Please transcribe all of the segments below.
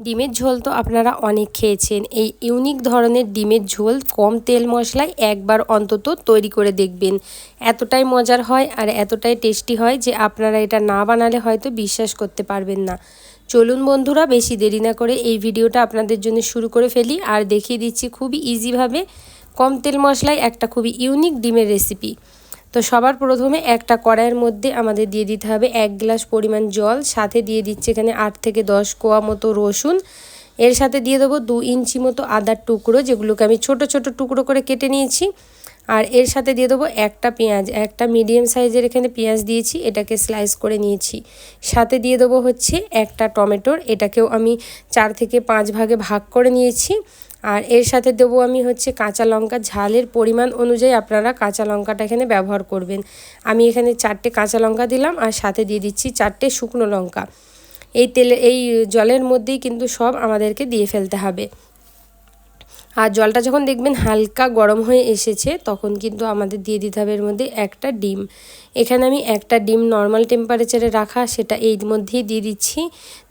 ডিমের ঝোল তো আপনারা অনেক খেয়েছেন। এই ইউনিক ধরনের ডিমের ঝোল কম তেল মশলায় একবার অন্তত তৈরি করে দেখবেন। এতটাই মজার হয় আর এতটাই টেস্টি হয় যে আপনারা এটা না বানালে হয়তো বিশ্বাস করতে পারবেন না। চলুন বন্ধুরা, বেশি দেরি না করে এই ভিডিওটা আপনাদের জন্য শুরু করে ফেলি আর দেখিয়ে দিচ্ছি খুবই ইজিভাবে কম তেল মশলায় একটা খুবই ইউনিক ডিমের রেসিপি তো সবার প্রথমে একটা কড়াইয়ের মধ্যে আমাদের দিয়ে দিতে হবে এক গ্লাস পরিমাণ জল, সাথে দিয়ে দিচ্ছে এখানে আট থেকে দশ কোয়া মতো রসুন। এর সাথে দিয়ে দেবো দু ইঞ্চি মতো আদার টুকরো, যেগুলোকে আমি ছোট ছোট টুকরো করে কেটে নিয়েছি। আর এর সাথে দিয়ে দেবো একটা পেঁয়াজ, একটা মিডিয়াম সাইজের এখানে পেঁয়াজ দিয়েছি, এটাকে স্লাইস করে নিয়েছি। সাথে দিয়ে দেবো হচ্ছে একটা টমেটোর, এটাকেও আমি চার থেকে পাঁচ ভাগে ভাগ করে নিয়েছি। আর এর সাথে দেবো আমি হচ্ছে কাঁচা লঙ্কা, ঝালের পরিমাণ অনুযায়ী আপনারা কাঁচা লঙ্কাটা এখানে ব্যবহার করবেন। আমি এখানে চারটে কাঁচা লঙ্কা দিলাম, আর সাথে দিয়ে দিচ্ছি চারটে শুকনো লঙ্কা। এই তেলে, এই জলের মধ্যেই কিন্তু সব আমাদেরকে দিয়ে ফেলতে হবে। আর জলটা যখন দেখবেন হালকা গরম হয়ে এসেছে, তখন কিন্তু আমাদের দিয়ে দিতে হবে এর মধ্যে একটা ডিম। এখানে আমি একটা ডিম নর্মাল টেম্পারেচারে রাখা, সেটা এই মধ্যেই দিয়ে দিচ্ছি।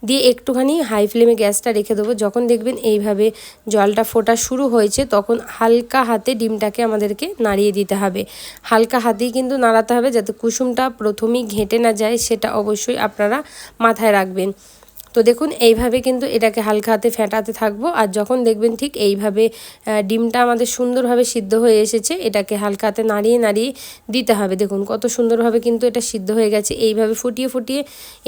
দিয়ে একটুখানি হাই ফ্লেমে গ্যাসটা রেখে দেবো। যখন দেখবেন এইভাবে জলটা ফোটা শুরু হয়েছে, তখন হালকা হাতে ডিমটাকে আমাদেরকে নাড়িয়ে দিতে হবে। হালকা হাতেই কিন্তু নাড়াতে হবে, যাতে কুসুমটা প্রথমেই ঘেঁটে না যায়, সেটা অবশ্যই আপনারা মাথায় রাখবেন। তো দেখুন, এইভাবে কিন্তু এটাকে হালকা হাতে ফেটাতে থাকব। আর যখন দেখবেন ঠিক এইভাবে ডিমটা আমাদের সুন্দরভাবে সিদ্ধ হয়ে এসেছে, এটাকে হালকা হাতে নাড়িয়ে নাড়িয়ে দিতে হবে। দেখুন কত সুন্দরভাবে কিন্তু এটা সিদ্ধ হয়ে গেছে। এইভাবে ফুটিয়ে ফুটিয়ে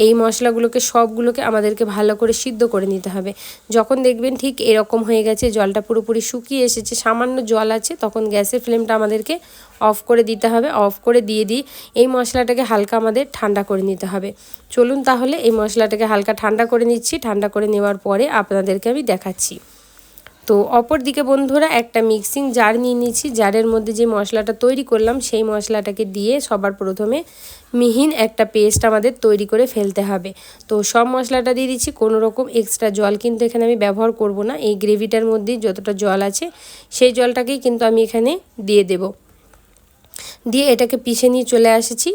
এই মশলাগুলোকে, সবগুলোকে আমাদেরকে ভালো করে সিদ্ধ করে নিতে হবে। যখন দেখবেন ঠিক এরকম হয়ে গেছে, জলটা পুরোপুরি শুকিয়ে এসেছে, সামান্য জল আছে, তখন গ্যাসের ফ্লেমটা আমাদেরকে অফ করে দিতে হবে, অফ করে দিয়ে দিই। এই মশলাটাকে হালকা আমাদের ঠান্ডা করে নিতে হবে। চলুন তাহলে এই মশলাটাকে হালকা ঠান্ডা করে নিচ্ছি। ঠান্ডা করে নেওয়ার পরে আপনাদেরকে আমি দেখাচ্ছি। তো অপর দিকে বন্ধুরা একটা মিক্সিং জার নিয়ে নিচ্ছি। জারের মধ্যে যে মশলাটা তৈরি করলাম, সেই মশলাটাকে দিয়ে সবার প্রথমে মিহিন একটা পেস্ট আমাদের তৈরি করে ফেলতে হবে। তো সব মশলাটা দিয়ে দিচ্ছি। কোনো রকম এক্সট্রা জল কিন্তু এখানে আমি ব্যবহার করব না। এই গ্রেভিটার মধ্যেই যতটা জল আছে, সেই জলটাকেই কিন্তু আমি এখানে দিয়ে দেব। দিয়ে এটাকে পিষে নিয়ে চলে এসেছি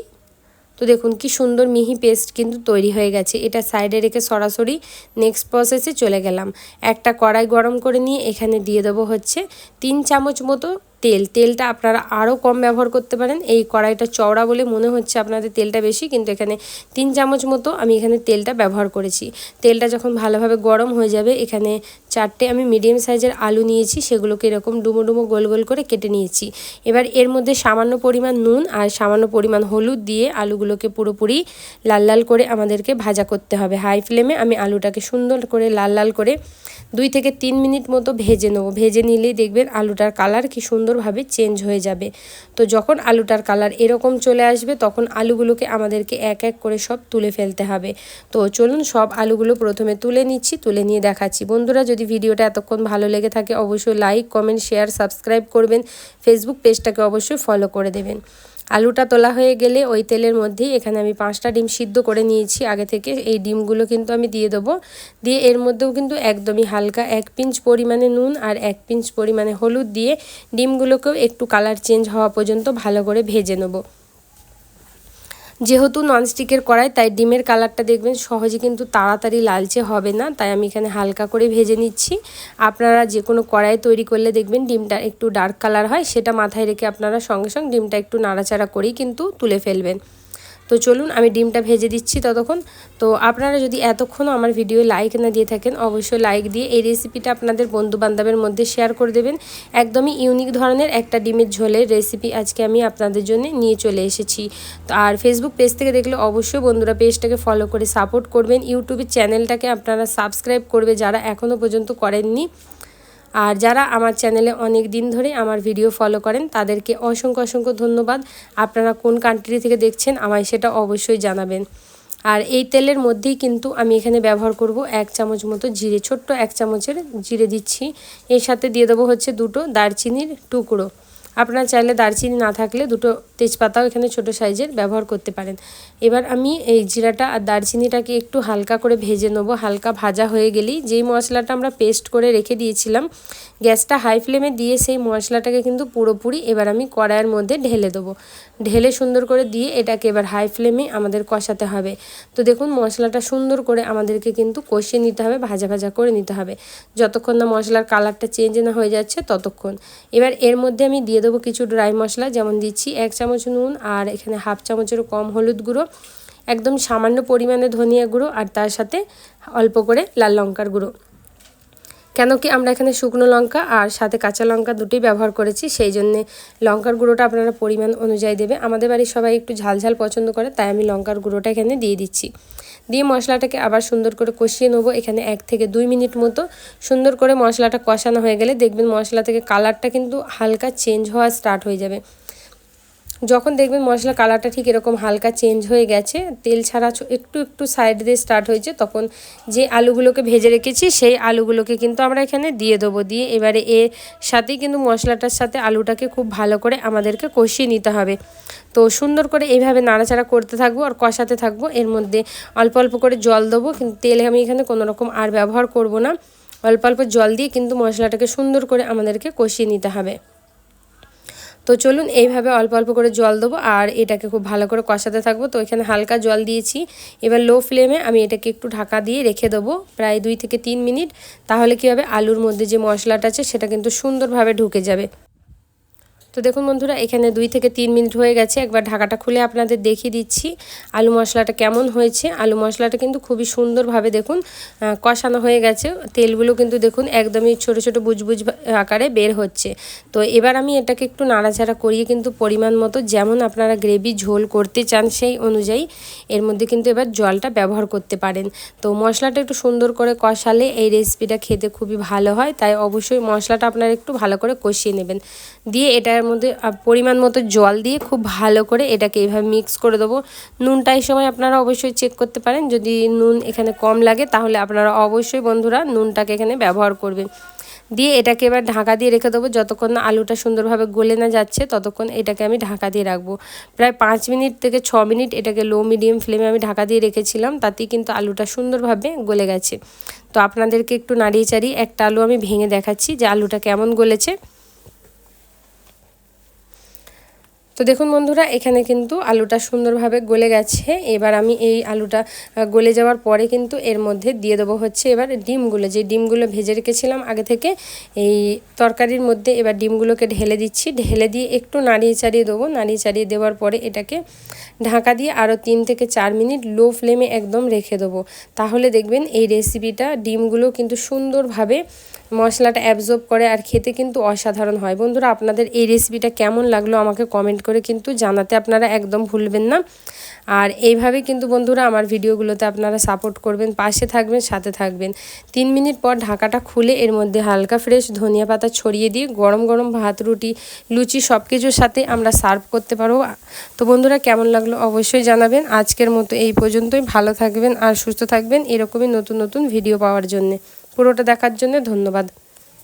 তো দেখুন কি সুন্দর মিহি পেস্ট কিন্তু তৈরি হয়ে গেছে। এটা সাইডে রেখে সরাসরি নেক্সট প্রসেসে চলে গেলাম। একটা কড়াই গরম করে নিয়ে এখানে দিয়ে দেবো হচ্ছে তিন চামচ মতো তেল, তেলটা আপনারা আরও কম ব্যবহার করতে পারেন। এই কড়াইটা চওড়া বলে মনে হচ্ছে আপনাদের তেলটা বেশি, কিন্তু এখানে তিন চামচ মতো আমি এখানে তেলটা ব্যবহার করেছি। তেলটা যখন ভালোভাবে গরম হয়ে যাবে, এখানে চারটে আমি মিডিয়াম সাইজের আলু নিয়েছি, সেগুলোকে এরকম ডুমো ডুমো গোল গোল করে কেটে নিয়েছি। এবার এর মধ্যে সামান্য পরিমাণ নুন আর সামান্য পরিমাণ হলুদ দিয়ে আলুগুলোকে পুরোপুরি লাল লাল করে আমাদেরকে ভাজা করতে হবে। হাই ফ্লেমে আমি আলুটাকে সুন্দর করে লাল লাল করে দুই থেকে তিন মিনিট মতো ভেজে নেব। ভেজে নিলেই দেখবেন আলুটার কালার কি সুন্দরভাবে চেঞ্জ হয়ে যাবে। তো যখন আলুটার কালার এরকম চলে আসবে, তখন আলুগুলোকে আমাদেরকে এক এক করে সব তুলে ফেলতে হবে। তো চলুন সব আলুগুলো প্রথমে তুলে নিচ্ছি, তুলে নিয়ে দেখাচ্ছি। বন্ধুরা, যদি ভিডিওটা এতক্ষণ ভালো লেগে থাকে, অবশ্যই লাইক কমেন্ট শেয়ার সাবস্ক্রাইব করবেন। ফেসবুক পেজটাকে অবশ্যই ফলো করে দেবেন। আলুটা তোলা হয়ে গেলে ওই তেলের মধ্যেই এখানে আমি পাঁচটা ডিম সিদ্ধ করে নিয়েছি। আগে থেকে এই ডিমগুলো কিন্তু আমি দিয়ে দেবো। দিয়ে এর মধ্যেও কিন্তু একদমই হালকা এক পিঞ্চ পরিমাণে নুন আর এক পিঞ্চ পরিমাণে হলুদ দিয়ে ডিমগুলোকেও একটু কালার চেঞ্জ হওয়া পর্যন্ত ভালো করে ভেজে নেব। যেহেতু ননস্টিকের কড়াই, তাই ডিমের কালারটা দেখবেন সহজে কিন্তু তাড়াতাড়ি লালচে হবে না, তাই আমি এখানে হালকা করে ভেজে নিচ্ছি। আপনারা যে কোনো কড়াই তৈরি করলে দেখবেন ডিমটা একটু ডার্ক কালার হয়, সেটা মাথায় রেখে আপনারা সঙ্গে সঙ্গে ডিমটা একটু নাড়াচাড়া করেই কিন্তু তুলে ফেলবেন। তো চলুন আমি ডিমটা ভেজে দিচ্ছি ততক্ষণ। তো আপনারা যদি এতক্ষণও আমার ভিডিও লাইক না দিয়ে থাকেন, অবশ্যই লাইক দিয়ে এই রেসিপিটা আপনাদের বন্ধু বান্ধবের মধ্যে শেয়ার করে দেবেন। একদমই ইউনিক ধরনের একটা ডিমের ঝোলের রেসিপি আজকে আমি আপনাদের জন্য নিয়ে চলে এসেছি। তো আর ফেসবুক পেজ থেকে দেখলে অবশ্যই বন্ধুরা পেজটাকে ফলো করে সাপোর্ট করবেন। ইউটিউবের চ্যানেলটাকে আপনারা সাবস্ক্রাইব করবে যারা এখনও পর্যন্ত করেননি। আর যারা আমার চ্যানেলে অনেক দিন ধরে আমার ভিডিও ফলো করেন, তাদেরকে অসংখ্য অসংখ্য ধন্যবাদ। আপনারা কোন কান্ট্রি থেকে দেখছেন আমায় সেটা অবশ্যই জানাবেন। আর এই তেলের মধ্যেই কিন্তু আমি এখানে ব্যবহার করব এক চামচ মতো জিরে, ছোট্ট এক চামচের জিরে দিচ্ছি। এর সাথে দিয়ে দেবো হচ্ছে দুটো দারচিনির টুকরো। আপনারা চাইলে দারচিনি না থাকলে দুটো তেজপাতাও এখানে ছোট সাইজের ব্যবহার করতে পারেন। এবার আমি এই জিরাটা আর দারচিনিটাকে একটু হালকা করে ভেজে নেব। হালকা ভাজা হয়ে গেলেই যেই মশলাটা আমরা পেস্ট করে রেখে দিয়েছিলাম, গ্যাসটা হাই ফ্লেমে দিয়ে সেই মশলাটাকে কিন্তু পুরোপুরি এবার আমি কড়াইয়ের মধ্যে ঢেলে দেবো। ঢেলে সুন্দর করে দিয়ে এটাকে এবার হাই ফ্লেমে আমাদের কষাতে হবে। তো দেখুন মশলাটা সুন্দর করে আমাদেরকে কিন্তু কষিয়ে নিতে হবে, ভাজা ভাজা করে নিতে হবে। যতক্ষণ না মশলার কালারটা চেঞ্জ না হয়ে যাচ্ছে ততক্ষণ। এবার এর মধ্যে আমি দিয়ে দেবো কিছু ড্রাই মশলা, যেমন দিচ্ছি এক চামচ নুন আর এখানে হাফ চামচেরও কম হলুদ গুঁড়ো, একদম সামান্য পরিমাণে ধনিয়া গুঁড়ো আর তার সাথে অল্প করে লাল লঙ্কার গুঁড়ো। কেন কি আমরা এখানে শুকনো লঙ্কা আর সাথে কাঁচা লঙ্কা দুটোই ব্যবহার করেছি, সেই জন্যে লঙ্কার গুঁড়োটা আপনারা পরিমাণ অনুযায়ী দেবে। আমাদের বাড়ির সবাই একটু ঝাল ঝাল পছন্দ করে, তাই আমি লঙ্কার গুঁড়োটা এখানে দিয়ে দিচ্ছি। দিয়ে মশলাটাকে আবার সুন্দর করে কষিয়ে নেব এখানে এক থেকে দুই মিনিট মতো। সুন্দর করে মশলাটা কষানো হয়ে গেলে দেখবেন মশলা থেকে কালারটা কিন্তু হালকা চেঞ্জ হওয়া স্টার্ট হয়ে যাবে। যখন দেখবেন মশলা কালারটা ঠিক এরকম হালকা চেঞ্জ হয়ে গেছে, তেল ছাড়া একটু একটু সাইড দিয়ে স্টার্ট হয়েছে, তখন যে আলুগুলোকে ভেজে রেখেছি সেই আলুগুলোকে কিন্তু আমরা এখানে দিয়ে দেবো। দিয়ে এবারে এর সাথেই কিন্তু মশলাটার সাথে আলুটাকে খুব ভালো করে আমাদেরকে কষিয়ে নিতে হবে। তো সুন্দর করে এইভাবে নাড়াচাড়া করতে থাকব আর কষাতে থাকব। এর মধ্যে অল্প অল্প করে জল দেবো, কিন্তু তেলে আমি এখানে কোনো রকম আর ব্যবহার করব না। অল্প অল্প জল দিয়ে কিন্তু মশলাটাকে সুন্দর করে আমাদেরকে কষিয়ে নিতে হবে। তো চলুন এইভাবে অল্প অল্প করে জল দেবো আর এটাকে খুব ভালো করে কষাতে থাকব। তো এখানে হালকা জল দিয়েছি। এবার লো ফ্লেমে আমি এটাকে একটু ঢাকা দিয়ে রেখে দেবো প্রায় দুই থেকে তিন মিনিট। তাহলে কী হবে? আলুর মধ্যে যে মশলাটা আছে সেটা কিন্তু সুন্দরভাবে ঢুকে যাবে। তো দেখুন বন্ধুরা, এখানে দুই থেকে তিন মিনিট হয়ে গেছে। একবার ঢাকাটা খুলে আপনাদের দেখিয়ে দিচ্ছি আলু মশলাটা কেমন হয়েছে। আলু মশলাটা কিন্তু খুবই সুন্দরভাবে দেখুন কষানো হয়ে গেছে। তেলগুলো কিন্তু দেখুন একদমই ছোট ছোট বুজবুজ আকারে বের হচ্ছে। তো এবার আমি এটাকে একটু নাড়াচাড়া করিয়ে কিন্তু পরিমাণ মতো যেমন আপনারা গ্রেভি ঝোল করতে চান সেই অনুযায়ী, এর মধ্যে কিন্তু এবার জলটা ব্যবহার করতে পারেন। তো মশলাটা একটু সুন্দর করে কষালে এই রেসিপিটা খেতে খুবই ভালো হয়। তাই অবশ্যই মশলাটা আপনারা একটু ভালো করে কষিয়ে নেবেন। দিয়ে এটার মধ্যে পরিমাণ মতো জল দিয়ে খুব ভালো করে এটাকে এইভাবে মিক্স করে দেবো। নুনটা এই সময় আপনারা অবশ্যই চেক করতে পারেন। যদি নুন এখানে কম লাগে, তাহলে আপনারা অবশ্যই বন্ধুরা নুনটাকে এখানে ব্যবহার করবেন। দিয়ে এটাকে এবার ঢাকা দিয়ে রেখে দেবো। যতক্ষণ না আলুটা সুন্দরভাবে গলে না যাচ্ছে, ততক্ষণ এটাকে আমি ঢাকা দিয়ে রাখব। প্রায় পাঁচ মিনিট থেকে ছ মিনিট এটাকে লো মিডিয়াম ফ্লেমে আমি ঢাকা দিয়ে রেখেছিলাম। তাতেই কিন্তু আলুটা সুন্দরভাবে গলে গেছে। তো আপনাদেরকে একটু নাড়িয়ে চাড়িয়ে একটা আলু আমি ভেঙে দেখাচ্ছি যে আলুটা কেমন গলেছে। তো দেখুন বন্ধুরা, এখানে কিন্তু আলুটা সুন্দরভাবে গলে গেছে। এবার আমি এই আলুটা গলে যাওয়ার পরে কিন্তু এর মধ্যে দিয়ে দেবো হচ্ছে এবার ডিমগুলো। যে ডিমগুলো ভেজে রেখেছিলাম আগে থেকে, এই তরকারির মধ্যে এবার ডিমগুলোকে ঢেলে দিচ্ছি। ঢেলে দিয়ে একটু নাড়িয়ে চাড়িয়ে দেবো। নাড়িয়ে চাড়িয়ে দেওয়ার পরে এটাকে ঢাকা দিয়ে আরও তিন থেকে চার মিনিট লো ফ্লেমে একদম রেখে দেবো। তাহলে দেখবেন এই রেসিপিটা ডিমগুলো কিন্তু সুন্দরভাবে মশলাটা অ্যাবজর্ব করে আর খেতে কিন্তু অসাধারণ হয়। বন্ধুরা, আপনাদের এই রেসিপিটা কেমন লাগল আমাকে কমেন্ট করে কিন্তু জানাতে আপনারা একদম ভুলবেন না। আর এইভাবে কিন্তু বন্ধুরা আমার ভিডিওগুলোতে আপনারা সাপোর্ট করবেন, পাশে থাকবেন, সাথে থাকবেন। তিন মিনিট পর ঢাকাটা খুলে এর মধ্যে হালকা ফ্রেশ ধনিয়া পাতা ছড়িয়ে দিয়ে গরম গরম ভাত, রুটি, লুচি সব কিছুর সাথে আমরা সার্ভ করতে পারব। তো বন্ধুরা কেমন লাগল অবশ্যই জানাবেন। আজকের মতো এই পর্যন্তই। ভালো থাকবেন আর সুস্থ থাকবেন এরকমই নতুন নতুন ভিডিও পাওয়ার জন্যে। পুরোটা দেখার জন্য ধন্যবাদ।